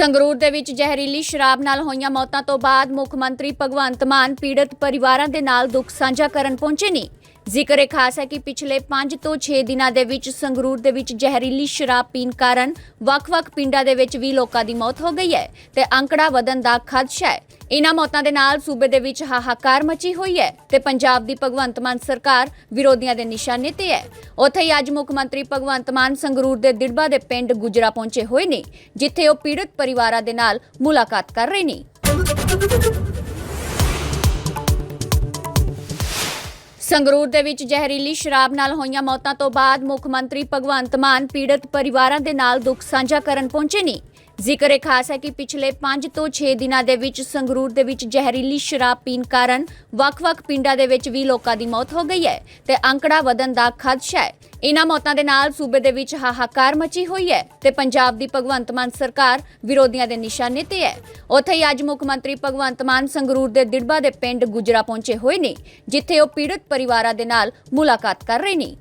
ਸੰਗਰੂਰ ਦੇ ਵਿੱਚ ਜ਼ਹਿਰੀਲੀ ਸ਼ਰਾਬ ਨਾਲ ਹੋਈਆਂ ਮੌਤਾਂ ਤੋਂ ਬਾਅਦ ਮੁੱਖ ਮੰਤਰੀ ਭਗਵੰਤ ਮਾਨ ਪੀੜਤ ਪਰਿਵਾਰਾਂ ਦੇ ਨਾਲ ਦੁੱਖ ਸਾਂਝਾ ਕਰਨ ਪਹੁੰਚੇ ਨੇ। ਜ਼ਿਕਰ ਇਹ ਖਾਸ ਹੈ ਕਿ ਪਿਛਲੇ 5 ਤੋਂ 6 ਦਿਨਾਂ ਦੇ ਵਿੱਚ ਸੰਗਰੂਰ ਦੇ ਵਿੱਚ ਜ਼ਹਿਰੀਲੀ ਸ਼ਰਾਬ ਪੀਣ ਕਾਰਨ ਵੱਖ-ਵੱਖ ਪਿੰਡਾਂ ਦੇ ਵਿੱਚ ਵੀ ਲੋਕਾਂ ਦੀ ਮੌਤ ਹੋ ਗਈ ਹੈ ਤੇ ਅੰਕੜਾ ਵਧਣ ਦਾ ਖਦਸ਼ਾ ਹੈ। ਇਨ੍ਹਾਂ ਮੌਤਾਂ ਦੇ ਨਾਲ ਸੂਬੇ ਦੇ ਵਿੱਚ ਹਾਹਾਕਾਰ ਮਚੀ ਹੋਈ ਹੈ ਤੇ ਪੰਜਾਬ ਦੀ ਭਗਵੰਤ ਮਾਨ ਸਰਕਾਰ ਵਿਰੋਧੀਆਂ ਦੇ ਨਿਸ਼ਾਨੇ ਤੇ ਹੈ। ਉੱਥੇ ਹੀ ਅੱਜ ਮੁੱਖ ਮੰਤਰੀ ਭਗਵੰਤ ਮਾਨ ਸੰਗਰੂਰ ਦੇ ਦਿੜਬਾ ਦੇ ਪਿੰਡ ਗੁਜਰਾ ਪਹੁੰਚੇ ਹੋਏ ਨੇ, ਜਿੱਥੇ ਉਹ ਪੀੜਤ ਪਰਿਵਾਰਾਂ ਦੇ ਨਾਲ ਮੁਲਾਕਾਤ ਕਰ ਰਹੇ ਨੇ। ਸੰਗਰੂਰ ਦੇ ਵਿੱਚ ਜ਼ਹਿਰੀਲੀ ਸ਼ਰਾਬ ਨਾਲ ਹੋਈਆਂ ਮੌਤਾਂ ਤੋਂ ਬਾਅਦ ਮੁੱਖ ਮੰਤਰੀ ਭਗਵੰਤ ਮਾਨ ਪੀੜਤ ਪਰਿਵਾਰਾਂ ਦੇ ਨਾਲ ਦੁੱਖ ਸਾਂਝਾ ਕਰਨ ਪਹੁੰਚੇ ਨੇ। ਜ਼ਿਕਰ ਇਹ ਖਾਸ ਹੈ ਕਿ ਪਿਛਲੇ 5 ਤੋਂ 6 ਦਿਨਾਂ ਦੇ ਵਿੱਚ ਸੰਗਰੂਰ ਦੇ ਵਿੱਚ ਜ਼ਹਿਰੀਲੀ ਸ਼ਰਾਬ ਪੀਣ ਕਾਰਨ ਵੱਖ-ਵੱਖ ਪਿੰਡਾਂ ਦੇ ਵਿੱਚ ਵੀ ਲੋਕਾਂ ਦੀ ਮੌਤ ਹੋ ਗਈ ਹੈ ਤੇ ਅੰਕੜਾ ਵਧਣ ਦਾ ਖਦਸ਼ਾ ਹੈ। ਇਨ੍ਹਾਂ ਮੌਤਾਂ ਦੇ ਨਾਲ ਸੂਬੇ ਦੇ ਵਿੱਚ ਹਾਹਾਕਾਰ ਮਚੀ ਹੋਈ ਹੈ ਤੇ ਪੰਜਾਬ ਦੀ ਭਗਵੰਤ ਮਾਨ ਸਰਕਾਰ ਵਿਰੋਧੀਆਂ ਦੇ ਨਿਸ਼ਾਨੇ ਤੇ ਹੈ। ਉੱਥੇ ਹੀ ਅੱਜ ਮੁੱਖ ਮੰਤਰੀ ਭਗਵੰਤ ਮਾਨ ਸੰਗਰੂਰ ਦੇ ਦਿੜਬਾ ਦੇ ਪਿੰਡ ਗੁਜਰਾ ਪਹੁੰਚੇ ਹੋਏ ਨੇ, ਜਿੱਥੇ ਉਹ ਪੀੜਤ ਪਰਿਵਾਰਾਂ ਦੇ ਨਾਲ ਮੁਲਾਕਾਤ ਕਰ ਰਹੇ ਨੇ।